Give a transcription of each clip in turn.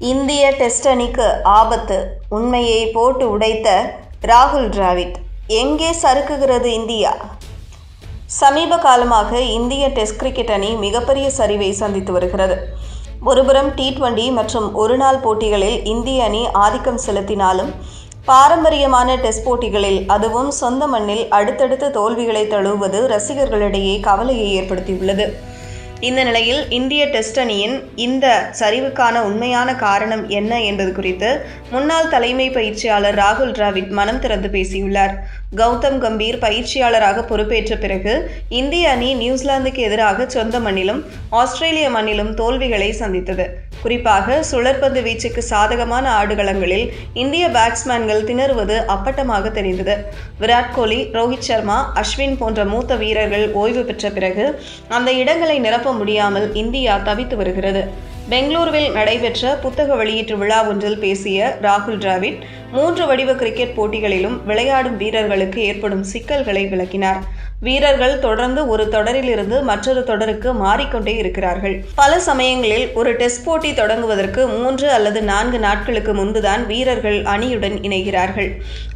இந்திய டெஸ்ட் அணிக்கு ஆபத்து உண்மையை போட்டு உடைத்த ராகுல் டிராவிட். எங்கே சறுக்குகிறது இந்தியா? சமீப காலமாக இந்திய டெஸ்ட் கிரிக்கெட் அணி மிகப்பெரிய சரிவை சந்தித்து வருகிறது. ஒருபுறம் டி டுவெண்டி மற்றும் ஒருநாள் போட்டிகளில் இந்திய அணி ஆதிக்கம் செலுத்தினாலும் பாரம்பரியமான டெஸ்ட் போட்டிகளில் அதுவும் சொந்த மண்ணில் அடுத்தடுத்து தோல்விகளை தழுவுவது ரசிகர்களிடையே கவலையை ஏற்படுத்தியுள்ளது. இந்த நிலையில் இந்திய டெஸ்ட் அணியின் இந்த சரிவுக்கான உண்மையான காரணம் என்ன என்பது குறித்து முன்னாள் தலைமை பயிற்சியாளர் ராகுல் டிராவிட் மனம் திறந்து பேசியுள்ளார். கௌதம் கம்பீர் பயிற்சியாளராக பொறுப்பேற்ற பிறகு இந்திய அணி நியூசிலாந்துக்கு எதிராக சொந்த மண்ணிலும் ஆஸ்திரேலிய மண்ணிலும் தோல்விகளை சந்தித்தது. குறிப்பாக சுழற்பந்து வீச்சுக்கு சாதகமான ஆடுகளங்களில் இந்திய பேட்ஸ்மேன்கள் திணறுவது அப்பட்டமாக தெரிந்தது. விராட் கோலி ரோஹித் சர்மா அஸ்வின் போன்ற மூத்த வீரர்கள் ஓய்வு பெற்ற பிறகு அந்த இடங்களை நிரப்ப முடியாமல் இந்தியா தவித்து வருகிறது. பெங்களூருவில் நடைபெற்ற புத்தக வெளியீட்டு விழா ஒன்றில் பேசிய ராகுல் டிராவிட் மூன்று வடிவ கிரிக்கெட் போட்டிகளிலும் விளையாடும் வீரர்களுக்கு ஏற்படும் சிக்கல்களை விளக்கினார். வீரர்கள் தொடர்ந்து ஒரு தொடரிலிருந்து மற்றொரு தொடருக்கு மாறிக்கொண்டே இருக்கிறார்கள். பல சமயங்களில் ஒரு டெஸ்ட் போட்டி தொடங்குவதற்கு மூன்று அல்லது நான்கு நாட்களுக்கு முன்புதான் வீரர்கள் அணியுடன் இணைகிறார்கள்.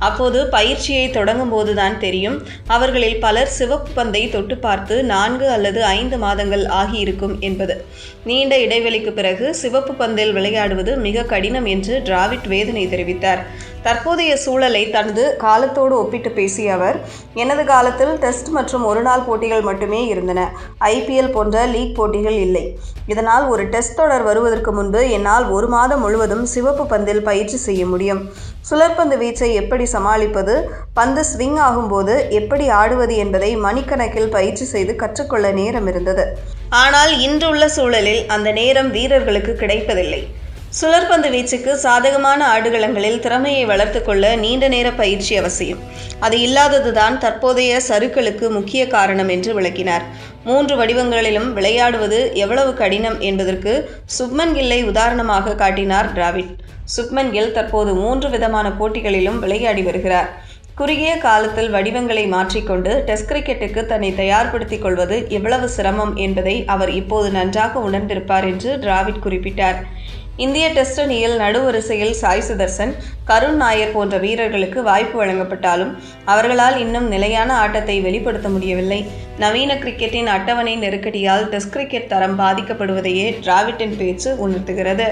அப்போது பயிற்சியை தொடங்கும் போதுதான் தெரியும் அவர்களில் பலர் சிவப்பு பந்தை தொட்டு பார்த்து நான்கு அல்லது ஐந்து மாதங்கள் ஆகியிருக்கும் என்பது. நீண்ட இடைவெளிக்கு பிறகு சிவப்பு பந்தில் விளையாடுவது மிக கடினம் என்று டிராவிட் வேதனை தெரிவித்தார். தற்போதைய சூழலை தனது காலத்தோடு ஒப்பிட்டு பேசிய அவர் எனது காலத்தில் டெஸ்ட் மற்றும் ஒருநாள் போட்டிகள் மட்டுமே இருந்தன. ஐபிஎல் போன்ற லீக் போட்டிகள் இல்லை. இதனால் ஒரு டெஸ்ட் தொடர் வருவதற்கு முன்பு என்னால் ஒரு மாதம் முழுவதும் சிவப்பு பந்தில் பயிற்சி செய்ய முடியும். சுழற்பந்து வீச்சை எப்படி சமாளிப்பது பந்து ஸ்விங் ஆகும்போது எப்படி ஆடுவது என்பதை மணிக்கணக்கில் பயிற்சி செய்து கற்றுக்கொள்ள நேரம் இருந்தது. ஆனால் இன்றுள்ள சூழலில் அந்த நேரம் வீரர்களுக்கு கிடைப்பதில்லை. சுழற்பந்து வீச்சுக்கு சாதகமான ஆடுகளங்களில் திறமையை வளர்த்து கொள்ள நீண்ட நேர பயிற்சி அவசியம். அது இல்லாததுதான் தற்போதைய சருக்களுக்கு முக்கிய காரணம் என்று விளக்கினார். மூன்று வடிவங்களிலும் விளையாடுவது எவ்வளவு கடினம் என்பதற்கு சுப்மன் கில்லை உதாரணமாக காட்டினார் டிராவிட். சுப்மன் கில் தற்போது மூன்று விதமான போட்டிகளிலும் விளையாடி வருகிறார். குறுகிய காலத்தில் வடிவங்களை மாற்றிக்கொண்டு டெஸ்ட் கிரிக்கெட்டுக்கு தன்னை தயார்படுத்திக் கொள்வது எவ்வளவு சிரமம் என்பதை அவர் இப்போது நன்றாக உணர்ந்திருப்பார் என்று டிராவிட் குறிப்பிட்டார். இந்திய டெஸ்ட் அணியில் நடுவரிசையில் சாய் சுதர்சன் கருண் நாயர் போன்ற வீரர்களுக்கு வாய்ப்பு வழங்கப்பட்டாலும் அவர்களால் இன்னும் நிலையான ஆட்டத்தை வெளிப்படுத்த முடியவில்லை. நவீன கிரிக்கெட்டின் அட்டவணை நெருக்கடியால் டெஸ்ட் கிரிக்கெட் தரம் பாதிக்கப்படுவதையே டிராவிட்டின் பேச்சு உணர்த்துகிறது.